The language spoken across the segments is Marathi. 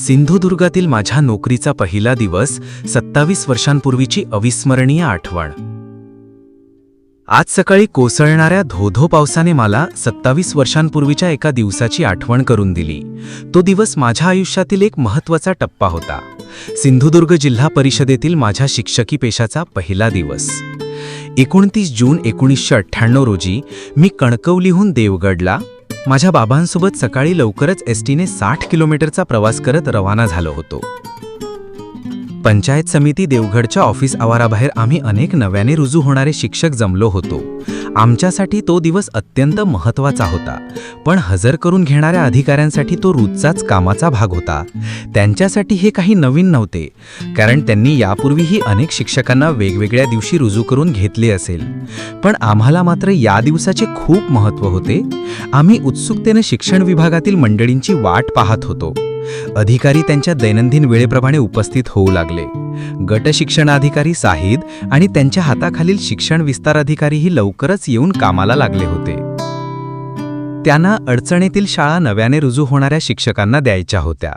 सिंधुदुर्गातील माझ्या नोकरीचा पहिला दिवस सत्तावीस वर्षांपूर्वीची अविस्मरणीय आठवण. आज सकाळी कोसळणाऱ्या धोधो पावसाने मला सत्तावीस वर्षांपूर्वीच्या एका दिवसाची आठवण करून दिली. तो दिवस माझ्या आयुष्यातील एक महत्त्वाचा टप्पा होता. सिंधुदुर्ग जिल्हा परिषदेतील माझ्या शिक्षकी पेशाचा पहिला दिवस. एकोणतीस जून एकोणीसशे अठ्ठ्याण्णव रोजी मी कणकवलीहून देवगडला माझ्या बाबांसोबत सकाळी लवकरच एस टीने साठ किलोमीटरचा प्रवास करत रवाना झालो होतो. पंचायत समिती देवगडच्या ऑफिस आवाराबाहेर आम्ही अनेक नव्याने रुजू होणारे शिक्षक जमलो होतो. आमच्यासाठी तो दिवस अत्यंत महत्त्वाचा होता. पण हजर करून घेणाऱ्या अधिकाऱ्यांसाठी तो रोजचाच कामाचा भाग होता. त्यांच्यासाठी हे काही नवीन नव्हते कारण त्यांनी यापूर्वीही अनेक शिक्षकांना वेगवेगळ्या दिवशी रुजू करून घेतले असेल. पण आम्हाला मात्र या दिवसाचे खूप महत्त्व होते. आम्ही उत्सुकतेने शिक्षण विभागातील मंडळींची वाट पाहत होतो. अधिकारी त्यांच्या दैनंदिन वेळेप्रमाणे उपस्थित होऊ लागले. गट शिक्षणाधिकारी साहिद आणि त्यांच्या हाताखालील शिक्षण विस्तार अधिकारीही लवकरच येऊन कामाला लागले होते. त्यांना अडचणीतील शाळा नव्याने रुजू होणाऱ्या शिक्षकांना द्यायच्या होत्या.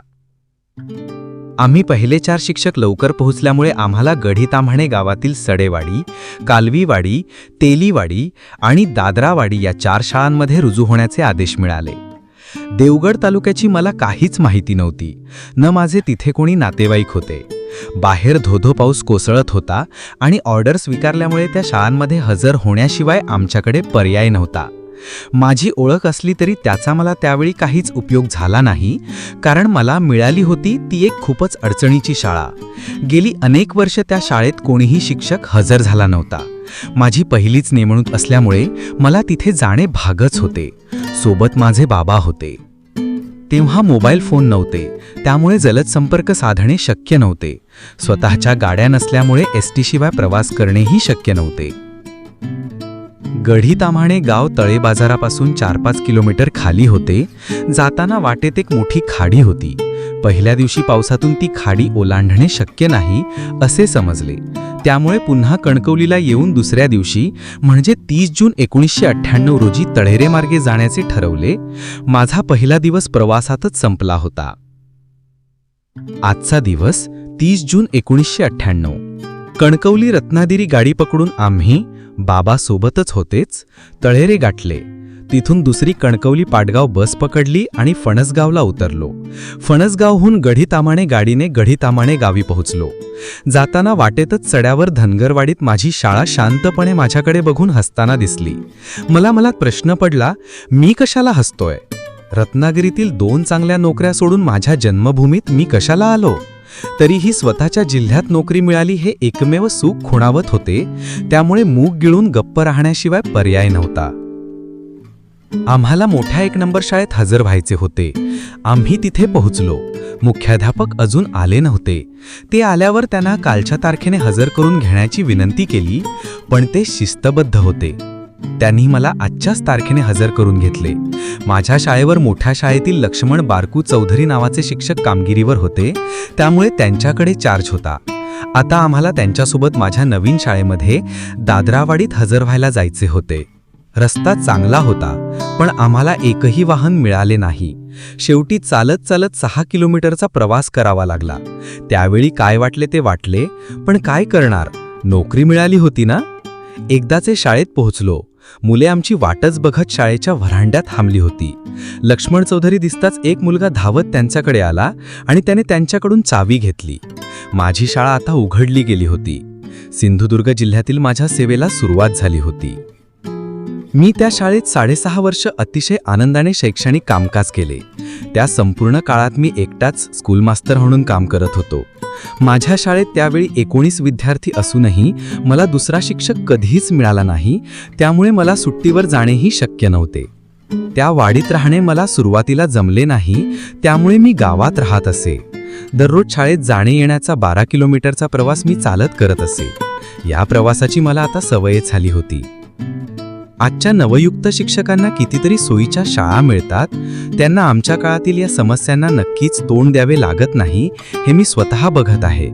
आम्ही पहिले चार शिक्षक लवकर पोहोचल्यामुळे आम्हाला गढीताम्हाणे गावातील सडेवाडी कालवीवाडी तेलीवाडी आणि दादरावाडी या चार शाळांमध्ये रुजू होण्याचे आदेश मिळाले. देवगड तालुक्याची मला काहीच माहिती नव्हती. न माझे तिथे कोणी नातेवाईक होते. बाहेर धोधो पाऊस कोसळत होता आणि ऑर्डर स्वीकारल्यामुळे त्या शाळांमध्ये हजर होण्याशिवाय आमच्याकडे पर्याय नव्हता. माझी ओळख असली तरी त्याचा मला त्यावेळी काहीच उपयोग झाला नाही कारण मला मिळाली होती ती एक खूपच अडचणीची शाळा. गेली अनेक वर्ष त्या शाळेत कोणीही शिक्षक हजर झाला नव्हता. माझी पहिलीच नेमणूक असल्यामुळे मला तिथे जाणे भागच होते. सोबत माझे बाबा होते. तेव्हा मोबाईल फोन नव्हते त्यामुळे जलद संपर्क साधणे शक्य नव्हते. स्वतःच्या गाड्या नसल्यामुळे एस शिवाय प्रवास करणेही शक्य नव्हते. गढी ताम्हाणे गाव तळे बाजारापासून चार पाच किलोमीटर खाली होते. जाताना वाटेत एक मोठी खाडी होती. पहिल्या दिवशी पावसातून ती खाडी ओलांडणे शक्य नाही असे समजले. त्यामुळे पुन्हा कणकवलीला येऊन दुसऱ्या दिवशी म्हणजे तीस जून एकोणीसशे अठ्ठ्याण्णव रोजी तळेरे मार्गे जाण्याचे ठरवले माझा पहिला दिवस प्रवासातच संपला होता. आजचा दिवस तीस जून एकोणीसशे अठ्ठ्याण्णव. कणकवली रत्नागिरी गाडी पकडून आम्ही बाबासोबतच होतेच तळेरे गाठले. तिथून दुसरी कणकवली पाटगाव बस पकडली आणि फणसगावला उतरलो. फणसगावहून गढीतामाणे गाडीने गढीतामाणे गावी पोहोचलो. जाताना वाटेतच चढ्यावर धनगरवाडीत माझी शाळा शांतपणे माझ्याकडे बघून हसताना दिसली. मला मला प्रश्न पडला मी कशाला हसतोय? रत्नागिरीतील दोन चांगल्या नोकऱ्या सोडून माझ्या जन्मभूमीत मी कशाला आलो? तरीही स्वतःच्या जिल्ह्यात नोकरी मिळाली हे एकमेव सुख खुणावत होते त्यामुळे मूग गिळून गप्प राहण्याशिवाय पर्याय नव्हता. आम्हाला मोठ्या एक नंबर शाळेत हजर व्हायचे होते. आम्ही तिथे पोहोचलो. मुख्याध्यापक अजून आले नव्हते. ते आल्यावर त्यांना कालच्या तारखेने हजर करून घेण्याची विनंती केली पण ते शिस्तबद्ध होते. त्यांनी मला आजच्याच तारखेने हजर करून घेतले. माझ्या शाळेवर मोठ्या शाळेतील लक्ष्मण बारकू चौधरी नावाचे शिक्षक कामगिरीवर होते. त्यामुळे त्यांच्याकडे चार्ज होता. आता आम्हाला त्यांच्यासोबत माझ्या नवीन शाळेमध्ये दादरावाडीत हजर व्हायला जायचे होते. रस्ता चांगला होता पण आम्हाला एकही वाहन मिळाले नाही. शेवटी चालत चालत सहा किलोमीटरचा प्रवास करावा लागला. त्यावेळी काय वाटले ते वाटले पण काय करणार? नोकरी मिळाली होती ना? एकदाचे शाळेत पोहोचलो. मुले आमची वाटच बघत शाळेच्या व्हरांड्यात थांबली होती. लक्ष्मण चौधरी दिसताच एक मुलगा धावत त्यांच्याकडे आला आणि त्याने त्यांच्याकडून चावी घेतली. माझी शाळा आता उघडली गेली होती. सिंधुदुर्ग जिल्ह्यातील माझ्या सेवेला सुरुवात झाली होती. मी त्या शाळेत साडेसहा वर्ष अतिशय आनंदाने शैक्षणिक कामकाज केले. त्या संपूर्ण काळात मी एकटाच स्कूल मास्तर म्हणून काम करत होतो. माझ्या शाळेत त्यावेळी एकोणीस विद्यार्थी असूनही मला दुसरा शिक्षक कधीच मिळाला नाही त्यामुळे मला सुट्टीवर जाणेही शक्य नव्हते. त्या वाडीत राहणे मला सुरुवातीला जमले नाही त्यामुळे मी गावात राहत असे. दररोज शाळेत जाणे येण्याचा बारा किलोमीटरचा प्रवास मी चालत करत असे. या प्रवासाची मला आता सवय झाली होती. आजच्या नवयुक्त शिक्षकांना कितीतरी सोयीच्या शाळा मिळतात. त्यांना आमच्या काळातील या समस्यांना नक्कीच तोंड द्यावे लागत नाही हे मी स्वतः बघत आहे.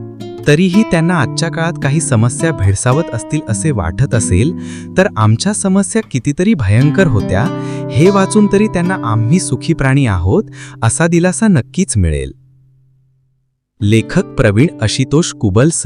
तरीही त्यांना आजच्या काळात काही समस्या भेडसावत असतील असे वाटत असेल तर आमच्या समस्या कितीतरी भयंकर होत्या. हे वाचून तरी त्यांना आम्ही सुखी प्राणी आहोत असा दिलासा नक्कीच मिळेल. लेखक प्रवीण आशितोष कुबल सर